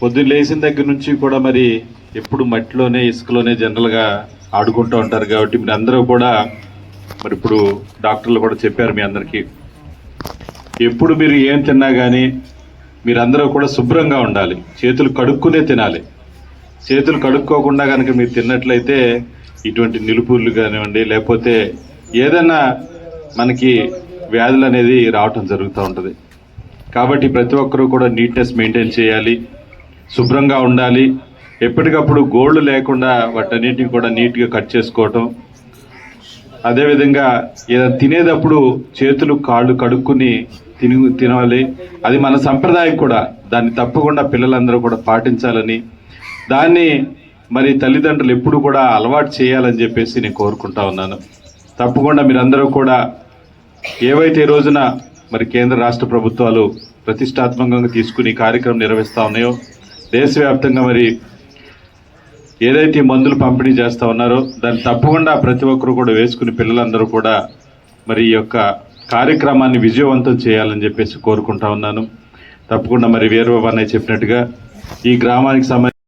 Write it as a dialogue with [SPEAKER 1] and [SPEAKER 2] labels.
[SPEAKER 1] పొద్దున్న లేచిన దగ్గర నుంచి కూడా మరి ఎప్పుడు మట్టిలోనే ఇసుకలోనే జనరల్గా ఆడుకుంటూ ఉంటారు కాబట్టి మీరు అందరూ కూడా మరి ఇప్పుడు డాక్టర్లు కూడా చెప్పారు మీ అందరికీ. ఎప్పుడు మీరు ఏం తిన్నా కానీ మీరందరూ కూడా శుభ్రంగా ఉండాలి. చేతులు కడుక్కునే తినాలి. చేతులు కడుక్కోకుండా కనుక మీరు తిన్నట్లయితే ఇటువంటి నిలుపులు కానివ్వండి లేకపోతే ఏదైనా మనకి వ్యాధులు అనేది రావటం జరుగుతూ ఉంటుంది. కాబట్టి ప్రతి ఒక్కరూ కూడా నీట్నెస్ మెయింటైన్ చేయాలి. శుభ్రంగా ఉండాలి. ఎప్పటికప్పుడు గోళ్ళు లేకుండా వాటన్నిటిని కూడా నీట్గా కట్ చేసుకోవటం. అదేవిధంగా ఏదైనా తినేటప్పుడు చేతులు కాళ్ళు కడుక్కుని తిని తినాలి. అది మన సంప్రదాయం కూడా. దాన్ని తప్పకుండా పిల్లలందరూ కూడా పాటించాలని. దాన్ని మరి తల్లిదండ్రులు ఎప్పుడు కూడా అలవాటు చేయాలని చెప్పేసి నేను కోరుకుంటా ఉన్నాను. తప్పకుండా మీరందరూ కూడా ఏవైతే ఈ రోజున మరి కేంద్ర రాష్ట్ర ప్రభుత్వాలు ప్రతిష్టాత్మకంగా తీసుకుని కార్యక్రమం నిర్వహిస్తా ఉన్నాయో దేశవ్యాప్తంగా మరి ఏదైతే మందులు పంపిణీ చేస్తూ ఉన్నారో దాన్ని తప్పకుండా ప్రతి ఒక్కరు కూడా వేసుకుని పిల్లలందరూ కూడా మరి ఈ యొక్క కార్యక్రమాన్ని విజయవంతం చేయాలని చెప్పేసి కోరుకుంటా ఉన్నాను. తప్పకుండా మరి వీరబాబు అన్నయ్య చెప్పినట్టుగా ఈ గ్రామానికి సంబంధించి